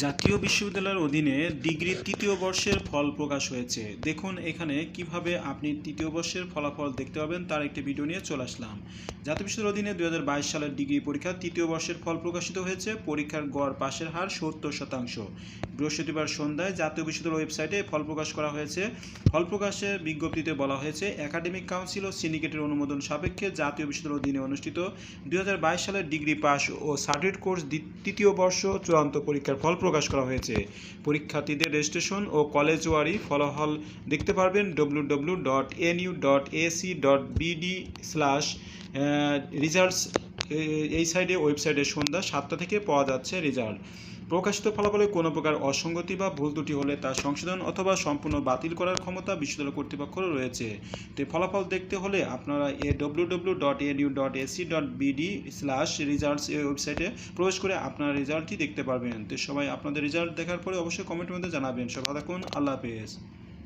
জাতীয় বিশ্ববিদ্যালয়ের অধীনে ডিগ্রি তৃতীয় বর্ষের ফল প্রকাশ হয়েছে। দেখুন এখানে কীভাবে আপনি তৃতীয় বর্ষের ফলাফল দেখতে পাবেন, তার একটি ভিডিও নিয়ে চলে আসলাম। জাতীয় বিশ্ববিদ্যালয়ের অধীনে দু হাজার বাইশ সালের ডিগ্রি পরীক্ষা তৃতীয় বর্ষের ফল প্রকাশিত হয়েছে। পরীক্ষার গড় পাশের হার সত্তর শতাংশ। বৃহস্পতিবার সন্ধ্যায় জাতীয় বিশ্ববিদ্যালয় ওয়েবসাইটে ফল প্রকাশ করা হয়েছে। ফল প্রকাশের বিজ্ঞপ্তিতে বলা হয়েছে, একাডেমিক কাউন্সিল ও সিন্ডিকেটের অনুমোদন সাপেক্ষে জাতীয় বিশ্ববিদ্যালয়ের অধীনে অনুষ্ঠিত দুই হাজার বাইশ সালের ডিগ্রি পাস ও সার্টিফিকেট কোর্স তৃতীয় বর্ষ চূড়ান্ত পরীক্ষার ফল প্রকাশ করা হয়েছে। পরীক্ষার্থীদের রেজিস্ট্রেশন ও কলেজ ওয়ারি ফলাফল দেখতে পারবেন W W dot N U dot AC dot BD slash results এই সাইডে ওয়েবসাইটে সন্ধ্যা সাতটা থেকে পাওয়া যাচ্ছে রেজাল্ট প্রকাশিত ফলাফলে কোনো প্রকার অসঙ্গতি বা ভুল ত্রুটি হলে তা সংশোধন অথবা সম্পূর্ণ বাতিল করার ক্ষমতা বিশ্ববিদ্যালয় কর্তৃপক্ষের রয়েছে। তো ফলাফল দেখতে হলে আপনারা এ W W dot N U dot AC dot BD slash results এই ওয়েবসাইটে প্রবেশ করে আপনারা রেজাল্টটি দেখতে পারবেন। তো সবাই আপনাদের রেজাল্ট দেখার পরে অবশ্যই কমেন্টের মধ্যে জানাবেন। সবাই থাকুন। আল্লাহ হাফেজ।